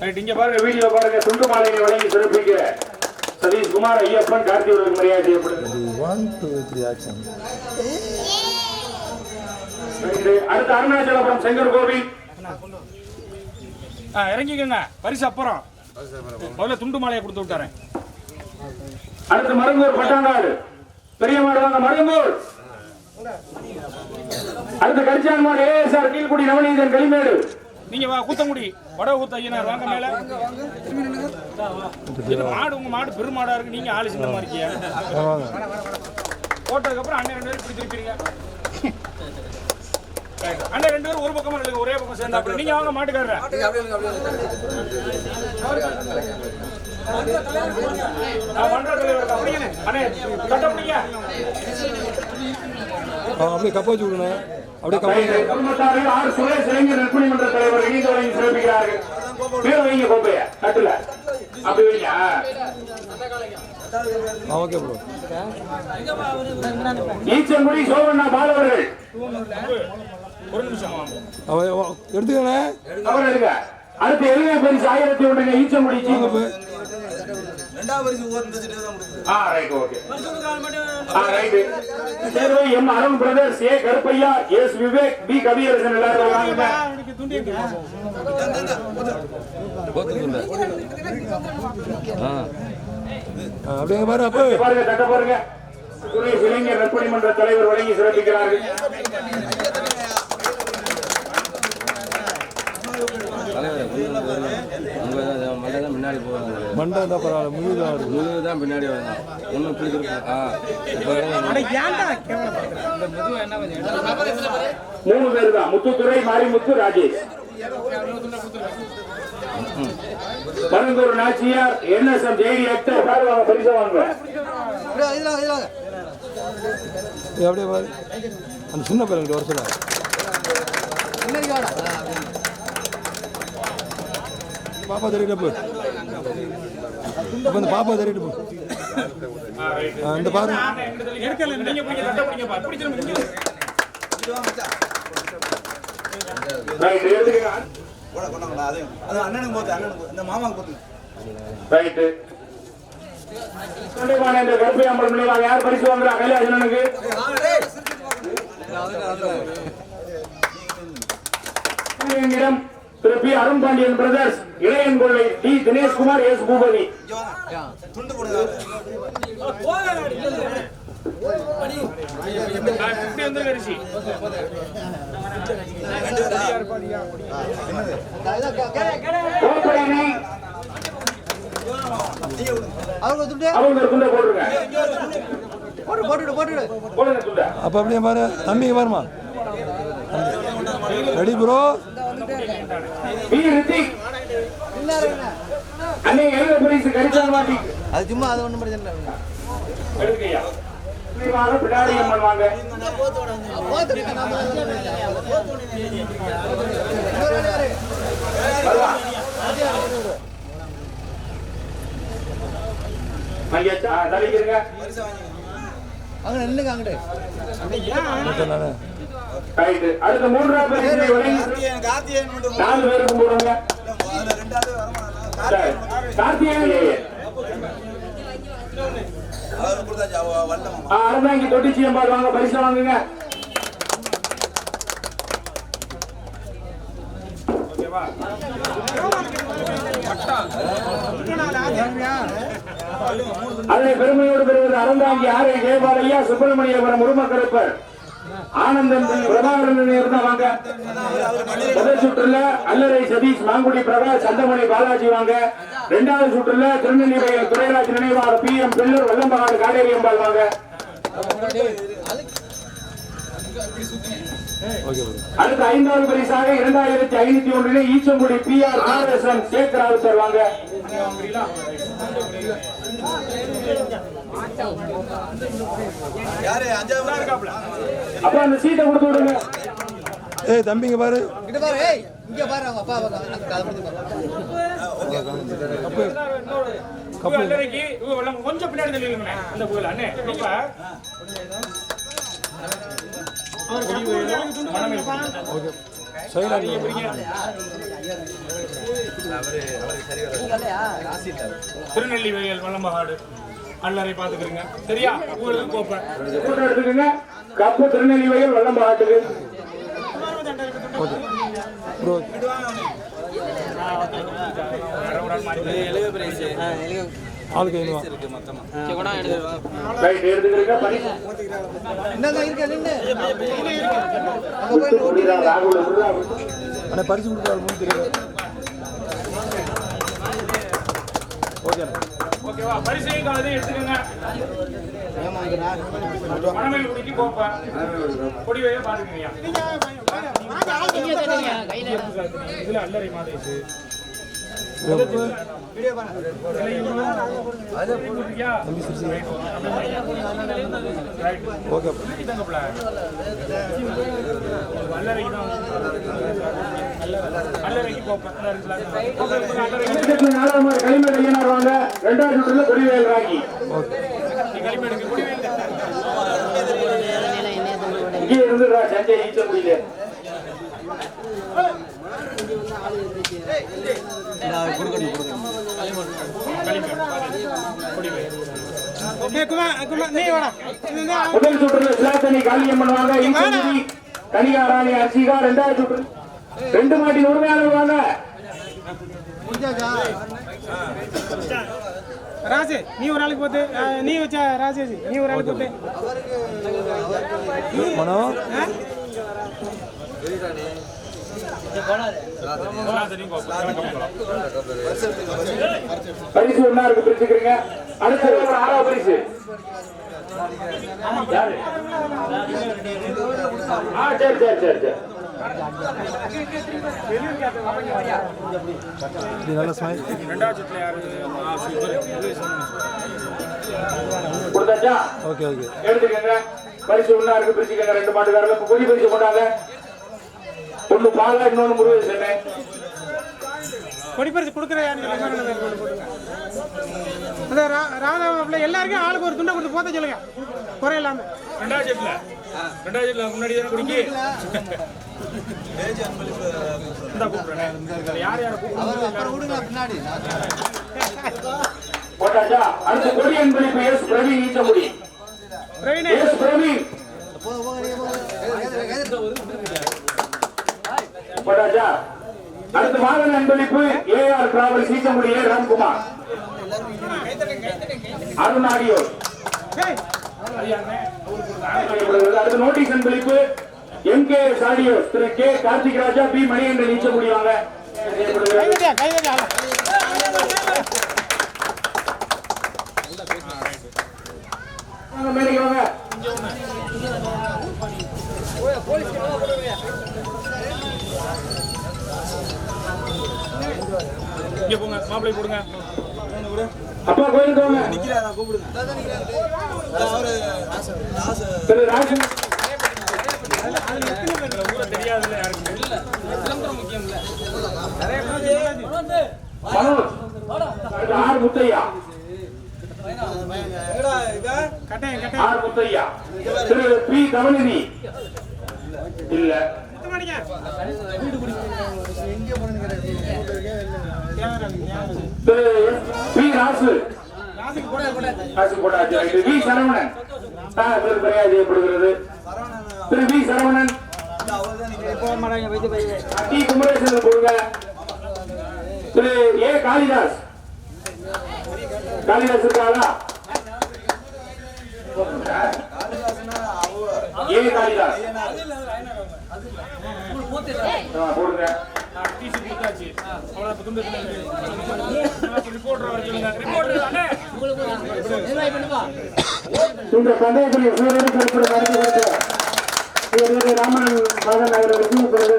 Right, இங்க பாருங்க video பாருங்க. துண்டு மாலையை வழங்கி சிறப்பிக்க சதீஷ் குமார் ஐயப்பன் கார்த்திகர்களுக்கு மரியாதை செய்யப்படுது அடுத்து அருணாச்சலபுரம் செங்கர் கோவில் ஆ இறங்கிக்கோங்க. பரிசு அப்புறம். முதல்ல துண்டு மாலையை கொடுத்து விட்டாரேன். அடுத்து மருங்கூர் பட்டாங்காடு. பெரிய மாடு வாங்க மருங்கூர். அடுத்து கரிச்சான் மாடு ஏஎஸ்ஆர் கீழ்குடி நவநீதன் களிமேடு நீங்க வா கூத்தங்குடி. வட ஊத்த ஐயனார் வாங்க மேல. இது மாடு உங்க மாடு பெருமாடா இருக்கு. நீங்க ஆளு சின்னமா இருக்கீங்க போட்டதுக்கு அப்புறம் அண்ணன் ரெண்டு பேரும் இப்படி திருப்பிடுங்க அண்ணன் ரெண்டு பேரும் ஒரு பக்கமா இல்லைங்க ஒரே பக்கம் சேர்ந்தா அப்புறம் நீங்க வாங்க மாட்டுக்காரர். அப்படியே அண்ணே கப்ப வச்சு விடுங்க. அப்படியே கப்ப வச்சு குடும்பத்தாரில் ஆர் சுரேஷ் இளைஞர் நற்பணி மன்ற தலைவர் இணைந்து வழங்கி சிறப்பிக்கிறார்கள். கீழே வைங்க கோப்பைய. தட்டுல. அப்படி வைங்க ஆ. ஆ ஓகே ப்ரோ. ஈச்சங்குடி சோழண்ணா பாலவர்கள். ஒரு நிமிஷம் எடுத்துக்கண்ணே. அடுத்து எளிமை பரிசு ஆயிரத்தி ஒன்றுங்க ஈச்சங்குடி சீங்கப்பு ஆ right okay ah right Servai M Arun brothers A Karuppaiya S Vivek P Kaviyarasan எல்லாரும் வாங்க. ஆ, அப்படியே இங்க பாரு அப்போ. பாருங்க தட்ட பாருங்க. இளைஞர் நற்பணி மன்ற தலைவர் வழங்கி சிறப்பிக்கிறார்கள். முன்னாடி போவாங்க. மண்டை இருந்தால் பரவாயில்ல முழுது தான் வருது முழு தான் பின்னாடி வரணும் ஒன்றும் மூணு பேர் தான். முத்துத்துறை மாரிமுத்து ராஜேஷ். பரந்தூர் நாச்சியார் என்எஸ்எம் ஜெயடி ஆக்டர் பாருவாங்க பரிசு வாங்க ஏய், அப்படியே பாரு. அந்த சின்ன பையன் வர சொல்ல பாப்பா தள்ளிட்டு போ அப்போ இந்த பாப்பா தள்ளிட்டு போ இந்த பாரு அண்ணனுக்கு போத்து அண்ணனுக்கு இந்த மாமாக்கு போத்து ரைட் கண்டிப்பான இந்த கருப்பையாம்பல் நினைவாக யார் பரிசு வாங்குறா திரு பி அருண் பிரதர்ஸ் இளையன் கொள்ளை டி தினேஷ்குமார் எஸ் பூபதி. அப்ப அப்படியே பாரு. தம்பி பாருமா ரெடி ப்ரோ அன்னை எழுத பரிசு கரிசல் மாட்டி அது சும்மா அது ஒன்றும் பிரச்சனை இல்லை எடுக்கையா நினைவாக பிடாரி அம்மன் வாங்க வருவா. ஐயா, ஆ, தலைக்கிறங்க அங்கே நில்லுங்க அங்கிட்டு அடுத்த மூன்றாம் பரிசு வழங்கி நாலு பேருக்கும் போடுங்க. கார்த்திகேயன் ஆ, அறந்தாங்கி தொட்டிச்சி அம்பாள் வாங்க பரிசு வாங்குங்க. அதனை பெருமையோடு பெறுவது அறந்தாங்கி ஆரை ஜெயபாலையா சுப்பிரமணியபுரம் உருமக்கருப்பர். ஆனந்தன் பிரபாகரன் இருந்தா வாங்க முதல் சுற்றுல அல்லரை சதீஷ் மாங்குடி பிரகாஷ் சந்தமணி பாலாஜி வாங்க. இரண்டாவது சுற்றுல திருநெல்வேலி துரைராஜ் நினைவாக பி எம் பில்லூர் வெள்ளம்பகாடு காடேரி அம்பாள் வாங்க. அடுத்த ஐந்தாவது பரிசாக இரண்டாயிரத்தி ஐநூத்தி ஒன்றிலே Eechangudi P R R S M வாங்க யாரு வாங்க. அப்ப அந்த சீட்டை கொடுத்து விடுங்க. ஏய் தம்பி இங்க பாரு. இங்க பாரு ஏய் இங்க பாரு அவங்க அப்பா அவங்க அதை முடிஞ்சு பாரு அப்போ இவங்க அண்ணனைக்கு இவங்க வெள்ளம் கொஞ்சம் பின்னாடி தள்ளிடுங்கண்ணே அந்த புகழ் அண்ணே இப்ப ஓகே சைடாக திருநெல்வேலியில் வல்லம்பகாடு அல்லறை பாத்துக்கிறீங்க சரியா உங்களுக்கு கோப்பேன் போட்டோ எடுத்துக்கோங்க கப்பு திருநெல்வேலியில் வெள்ளம் பாட்டுக்கு ப்ரோ ஆளுக்கு ஐநூறுவா பரிசு. அண்ணா பரிசு கொடுக்குறாரு ஓகே ஓகேவா பரிசையும் காலையும் எடுத்துக்கோங்க. மணமேல் குடிக்கு கோப்பேன் கொடிவையே பாத்துக்கிறீங்க. இதுல அல்லறை மாதிரி ஓகே அல்லறைக்கு வாங்க ரெண்டாவது சுற்றுல கொடிவேல் ராகி இங்கே இருந்துடா சஞ்சய் நீச்சல் முடியல முதல் சுற்றுல சிலாத்தனி காளியம்மன் வாங்க கனிகாராணி அர்ச்சிகா ரெண்டாவது சுற்று. ரெண்டு மாட்டின் உரிமையாளர் வாங்க. ராஜு நீ ஒரு ஆளுக்கு போட்டு அஹ், நீ வச்ச ராஜேஜ் நீ ஒரு ஆளுக்கு போட்டு. மனோ? பரிசு ஒன்னா இருக்கு பிரிச்சுக்கிறீங்க. அடுத்தது ஒரு ஆறாவது பரிசு. யாரு? ஆ சரி ஓகே ஓகே. எடுத்துக்கங்க. பரிசு இருக்கு பிரிச்சுக்கங்க. ரெண்டு மாட்டுக்காரங்க கொஞ்சம் பரிசு கொண்டாங்க ஒண்ணு பாலா இன்னொன்னு முருகேசன் கொடி பரிசு கொடுக்குற யாருன்னு சொல்லுங்க, நான் கொண்டு போடுங்க. அதான் ரா- ராதாவுல எல்லாருக்கும் ஆளுக்கு ஒரு துண்டை கொடுத்து போத்த சொல்லுங்க. குறை இல்லாம. ரெண்டாவது சுற்றுல முன்னாடி தானே குடிக்கி. இந்தா கூப்பிடுறேன். யார் யாரை போட்டாச்சா? அடுத்து கொடி. என்பது எஸ் எஸ் போங்க போங்க நீங்க போங்க போட்டாச்சா? அடுத்து மாதன் அன்பளிப்பு AR travel Seesamudi A Ramkumar. Arun ஆகியோர். ஏய், அடுத்து நோட்டீஸ் அன்பளிப்பு M K studios Thiru K Karthik Raja P Manikandan Eechamudi வாங்க. கை தட்டியா வாங்க, மேடைக்கு இங்க போங்க மாப்பிள்ளை கொடுங்க அப்பா கோயிலுக்கு வாங்க. திரு ராஜன் ஊரை தெரியாதுல்ல யாருக்கு ஆர் முத்தையா. கட்டாயம் கட்டாயம் ஆர் முத்தையா. திரு பி கமலினி. இல்ல. ராசு. வி சரவணன். ஆ, திரு வி சரவணன். டி குமரேசன் கொடுங்க. திரு ஏ காளிதாஸ். காளிதாஸ் இருக்காளா? ஏ காளிதாஸ் ஆ, போடுங்க. டிசி கொடுத்தாச்சு ரிப்போர்ட்டர் வர சொல்லுங்க ரிப்போர்ட்டர் தானே இந்த சந்தேகத்தில் சூரியன் ராமன் மகன் அவர்களுக்கு இப்பொழுது